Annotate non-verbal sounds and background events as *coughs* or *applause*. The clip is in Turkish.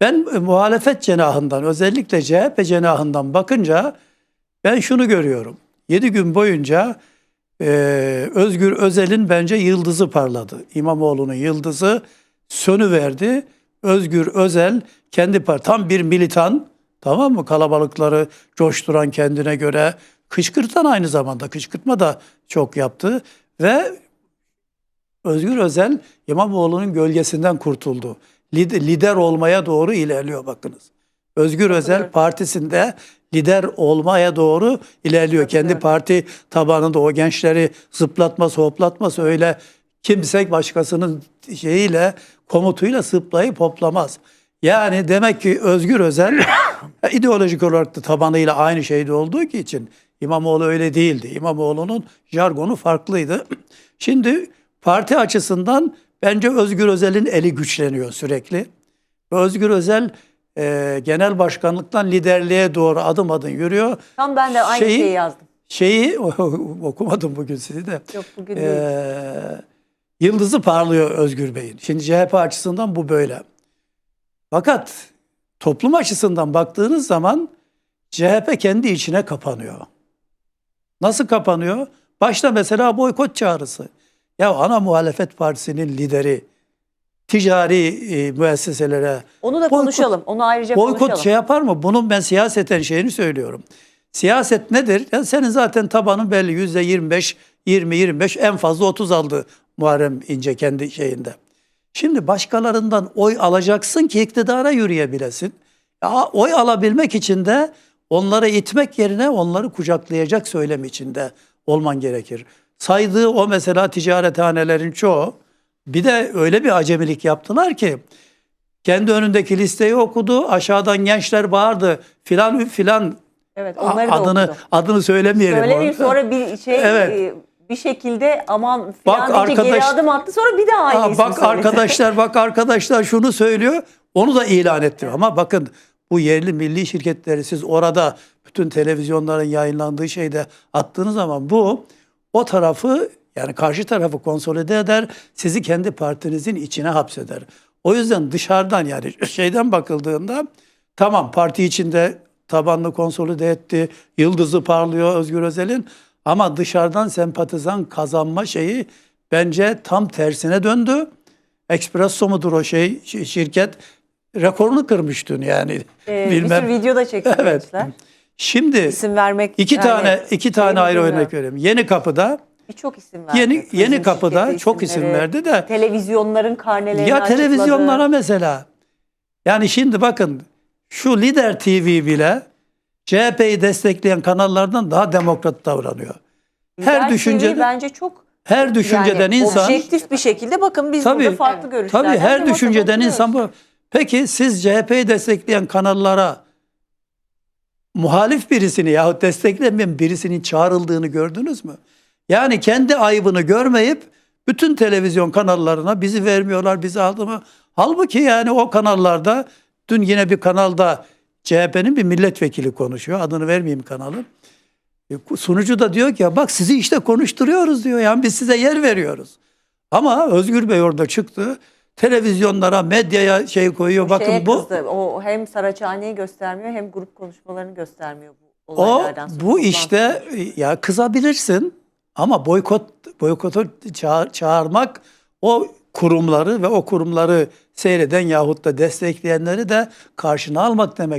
Ben e, muhalefet cenahından özellikle CHP cenahından bakınca ben şunu görüyorum. 7 gün boyunca e, Özgür Özel'in bence yıldızı parladı. İmamoğlu'nun yıldızı sönüverdi. Özgür Özel kendi par tam bir militan tamam mı? Kalabalıkları coşturan kendine göre kışkırtan aynı zamanda kışkırtma da çok yaptı ve Özgür Özel İmamoğlu'nun gölgesinden kurtuldu. Lid- Lider olmaya doğru ilerliyor bakınız. Özgür Özel partisinde lider olmaya doğru ilerliyor. Kendi parti tabanında o gençleri zıplatması, hoplatması öyle kimse başkasının şeyiyle, komutuyla zıplayıp hoplamaz. Yani demek ki Özgür Özel *coughs* ideolojik olarak da tabanıyla aynı şeyde olduğu için İmamoğlu öyle değildi. İmamoğlu'nun jargonu farklıydı. *coughs* Şimdi parti açısından bence Özgür Özel'in eli güçleniyor sürekli. Ve Özgür Özel e, genel başkanlıktan liderliğe doğru adım adım yürüyor. Tam ben de aynı Şeyi- şeyi yazdım. Şeyi *laughs* okumadım bugün sizi de. Yok bugün değil. Ee, yıldızı parlıyor Özgür Bey'in. Şimdi CHP açısından bu böyle. Fakat toplum açısından baktığınız zaman CHP kendi içine kapanıyor. Nasıl kapanıyor? Başta mesela boykot çağrısı. Ya ana muhalefet partisinin lideri ticari e, müesseselere Onu da boykot- konuşalım. Onu ayrıca Boykot konuşalım. şey yapar mı? Bunun ben siyaseten şeyini söylüyorum. Siyaset nedir? Ya senin zaten tabanın belli. Yüzde 25, 20, 25 en fazla 30 aldı Muharrem İnce kendi şeyinde. Şimdi başkalarından oy alacaksın ki iktidara yürüyebilesin. Ya, oy alabilmek için de onları itmek yerine onları kucaklayacak söylem içinde olman gerekir. Saydığı o mesela ticarethanelerin çoğu bir de öyle bir acemilik yaptılar ki kendi önündeki listeyi okudu. Aşağıdan gençler bağırdı. Filan filan Evet onları da adını okudu. adını söylemeyelim. Söylemeyeyim sonra bir şey *laughs* Evet. e, bir şekilde aman Bak filan geri arkadaş- adım attı sonra bir daha aynı Ha, bak söyledi. arkadaşlar bak *laughs* arkadaşlar şunu söylüyor. Onu da ilan ettiriyor. Ama bakın bu yerli milli şirketleri siz orada bütün televizyonların yayınlandığı şeyde attığınız zaman bu o tarafı yani karşı tarafı konsolide eder, sizi kendi partinizin içine hapseder. O yüzden dışarıdan yani *laughs* şeyden bakıldığında tamam parti içinde tabanını konsolide etti, yıldızı parlıyor Özgür Özel'in ama dışarıdan sempatizan kazanma şeyi bence tam tersine döndü. Espresso mudur o şey şi- şirket rekorunu kırmış dün yani. Ee, bir Bilmem. sürü video da çekti *laughs* Evet. gençler. Şimdi İsim vermek iki yani tane iki tane ayrı bilmiyorum. örnek vereyim. Yeni Kapı'da Birçok isim verdi. Yeni- Turizm Yeni Kapı'da şirketi çok isim isimleri, verdi de- Televizyonların karnelerini ya açıkladı. televizyonlara mesela yani şimdi bakın şu Lider TV bile CHP'yi destekleyen kanallardan daha demokrat davranıyor. Lider her TV düşüncede bence çok her düşünceden yani insan objektif bir şekilde bakın biz Tabii. burada farklı görüşlerden Tabii her düşünceden insan bu. Peki siz CHP'yi destekleyen kanallara muhalif birisini yahut desteklemeyen birisinin çağrıldığını gördünüz mü? Yani kendi ayıbını görmeyip bütün televizyon kanallarına bizi vermiyorlar, bizi aldı mı? Halbuki yani o kanallarda dün yine bir kanalda CHP'nin bir milletvekili konuşuyor. Adını vermeyeyim kanalın. E, Sunucu da diyor ki ya bak sizi işte konuşturuyoruz diyor. Yani biz size yer veriyoruz. Ama Özgür Bey orada çıktı. Televizyonlara, medyaya şey koyuyor. Bakın Şeye bu kızdı, O hem Saraçhane'yi göstermiyor hem grup konuşmalarını göstermiyor bu o olaylardan sonra. bu işte ya kızabilirsin ama boykot boykotu çağır- çağırmak o kurumları ve o kurumları seyreden yahut da destekleyenleri de karşına almak demek.